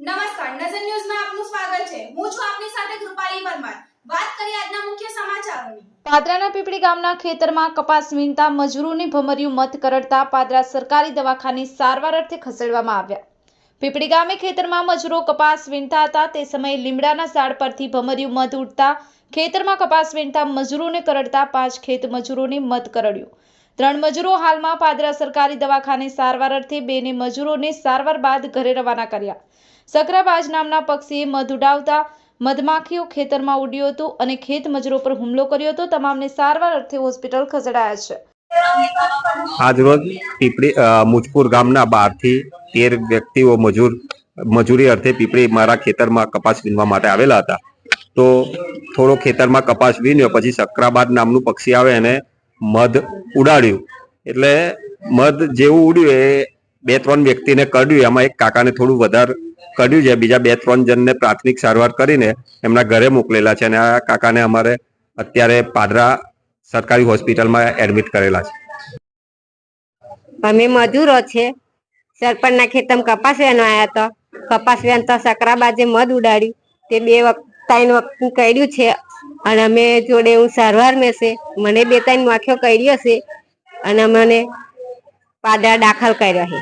નમસ્કાર, નજર ન્યૂઝમાં આપનું સ્વાગત છે. હું છું આપની સાથે કૃપાલી પરમાર. વાત કરીએ આજના મુખ્ય સમાચારોની. પાદરાના પીપળી ગામના ખેતરમાં કપાસ વીણતા મજૂરોને ભમર્યું મત કરડતા પાદરા સરકારી દવાખાને સારવાર અર્થે ખસેડવામાં આવ્યા. પીપળી ગામે ખેતરમાં મજૂરો કપાસ વીણતા હતા. તે સમયે લીમડાના ઝાડ પરથી ભમર્યું મધ ઉડતા ખેતરમાં કપાસ વીણતા મજૂરોને કરડતા પાંચ ખેત મજૂરોને મત કરડ્યું. ત્રણ મજૂરો હાલમાં પાદરા સરકારી દવાખાને સારવાર અર્થે બેને મજૂરોને સારવાર બાદ ઘરે રવાના કર્યા. સકરાબાજ નામના પક્ષીએ મધ ઉડાવતા મધમાખીઓ ખેતરમાં ઉડ્યું હતું અને ખેત મજૂરો પર હુમલો કર્યો હતો. તમામને સારવાર અર્થે હોસ્પિટલ ખસેડાયા છે. આજરોજ પીપળી મુજપુર ગામના બારથી તેર વ્યક્તિઓ મજૂર, મજૂરી અર્થે પીપળી મારા ખેતરમાં કપાસ વીણવા માટે આવેલા હતા. તો થોડો ખેતરમાં કપાસ વીણ્યો, પછી સકરાબાદ નામનું પક્ષી આવે એને મધ ઉડાડ્યું. એટલે મધ જેવું ઉડ્યું એ બે ત્રણ વ્યક્તિને કડ્યું. એમાં એક કાકાને થોડું વધારે કડ્યું છે. બીજા બે ત્રણ જણને પ્રાથમિક સારવાર કરીને એમના ઘરે મોકલેલા છે અને આ કાકાને અમારે અત્યારે પાદરા સરકારી હોસ્પિટલમાં એડમિટ કરેલા છે. અમે મજૂરો છે. સરપંચના ખેતમ કપાસ વેનો આવ્યા તો. કપાસ વેનતા સકરા બાજે મધ ઉડાડ્યું. તે બે વખત ત્રણ વખત કર્યું છે. અને અમે જોડે હું સારવાર મેસે મને બે ત્રણ માખ્યો કર્યો છે, અને મને પાદરા દાખલ કર્યા છે.